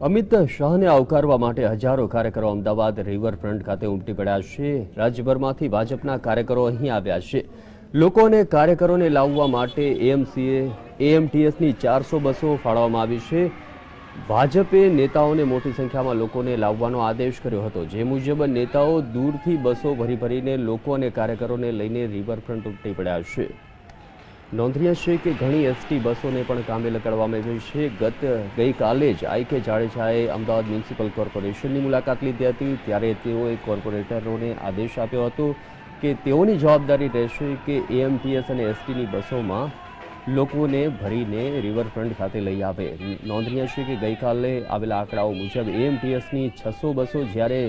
અમિત શાહને આવકારવા માટે હજારો કાર્યકરો અમદાવાદ રિવરફ્રન્ટ ખાતે ઉમટી પડ્યા છે. રાજ્યભરમાંથી ભાજપના કાર્યકરો અહીં આવ્યા છે. લોકોને કાર્યકરોને લાવવા માટે એએમસીએ, એએમટીએસની ચારસો બસો ફાળવવામાં આવી છે. ભાજપે નેતાઓને મોટી સંખ્યામાં લોકોને લાવવાનો આદેશ કર્યો હતો. જે મુજબ નેતાઓ દૂરથી બસો ભરી ભરીને લોકો અને કાર્યકરોને લઈને રિવરફ્રન્ટ ઉમટી પડ્યા છે. નોંધનીય છે કે ઘણી એસટી બસોને પણ કામે લગાડવામાં આવી છે. ગત ગઈકાલે જ આઈ કે જાડેજાએ અમદાવાદ મ્યુનિસિપલ કોર્પોરેશનની મુલાકાત લીધી હતી. ત્યારે તેઓએ કોર્પોરેટરોને આદેશ આપ્યો હતો કે તેઓની જવાબદારી રહેશે કે એએમટીએસ અને એસટીની બસોમાં લોકોને ભરીને રિવરફ્રન્ટ ખાતે લઈ આવે. નોંધનીય છે કે ગઈકાલે આવેલા આંકડાઓ મુજબ એએમટીએસની છસો બસો જ્યારે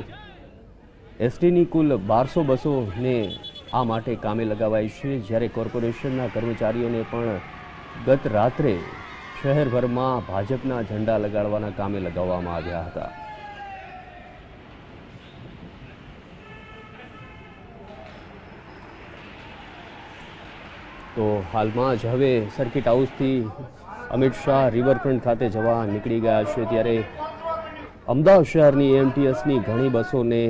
એસટીની કુલ બારસો બસોને આ માટે કામે લગાવાય છે. જ્યારે કોર્પોરેશનના કર્મચારીઓને પણ ગત રાત્રે શહેરભરમાં ભાજપના ઝંડા લગાડવાના કામે લગાવવામાં આવ્યા હતા. તો હાલમાં જ હવે સર્કિટ હાઉસથી અમિત શાહ રિવરફ્રન્ટ ખાતે જવા નીકળી ગયા છે. ત્યારે અમદાવાદ શહેરની એમટીએસની ઘણી બસોને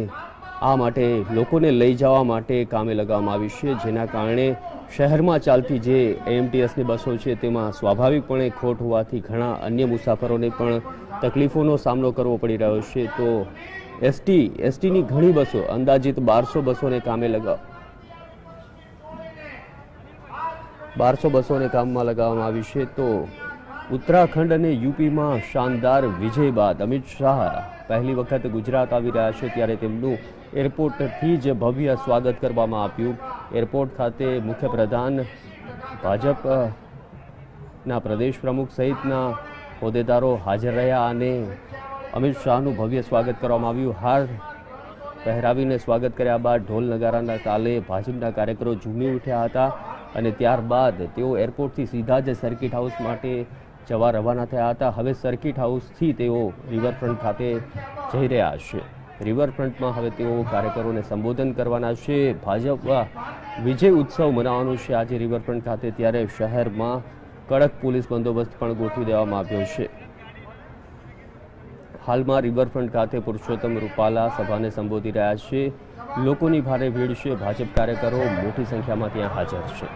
આ માટે લોકોને લઈ જવા માટે કામે લગાવવામાં આવી છે, જેના કારણે શહેરમાં ચાલતી જે એએમટીએસની બસો છે તેમાં સ્વાભાવિકપણે ખોટ હોવાથી ઘણા અન્ય મુસાફરોને પણ તકલીફોનો સામનો કરવો પડી રહ્યો છે. તો એસટી એસટીની ઘણી બસો, અંદાજિત બારસો બસોને કામે લગાવ બારસો બસોને કામમાં લગાવવામાં આવી છે. તો ઉત્તરાખંડ અને યુપીમાં શાનદાર વિજય બાદ અમિત શાહ પહેલી વખત ગુજરાત આવી રહ્યા છે ત્યારે તેમનું એરપોર્ટથી જ ભવ્ય સ્વાગત કરવામાં આવ્યું. એરપોર્ટ ખાતે મુખ્યપ્રધાન, ભાજપના પ્રદેશ પ્રમુખ સહિતના હોદ્દેદારો હાજર રહ્યા અને અમિત શાહનું ભવ્ય સ્વાગત કરવામાં આવ્યું. હાર પહેરાવીને સ્વાગત કર્યા બાદ ઢોલ નગારાના તાલે ભાજપના કાર્યકરો ઝૂમી ઉઠ્યા હતા અને ત્યારબાદ તેઓ એરપોર્ટથી સીધા જ સર્કિટ હાઉસ માટે જવા રવાના થયા હતા. હવે સર્કિટ હાઉસથી તેઓ રિવરફ્રન્ટ ખાતે જઈ રહ્યા છે. રિવરફ્રન્ટમાં હવે તેઓ કાર્યકરોને સંબોધન કરવાના છે. ભાજપ વિજય ઉત્સવ મનાવવાનો છે. આજે રિવરફ્રન્ટ ખાતે ત્યારે શહેરમાં કડક પોલીસ બંદોબસ્ત પણ ગોઠવી દેવામાં આવ્યો છે. હાલમાં રિવરફ્રન્ટ ખાતે પુરુષોત્તમ રૂપાલા સભાને સંબોધી રહ્યા છે. લોકોની ભારે ભીડ છે. ભાજપ કાર્યકરો મોટી સંખ્યામાં ત્યાં હાજર છે.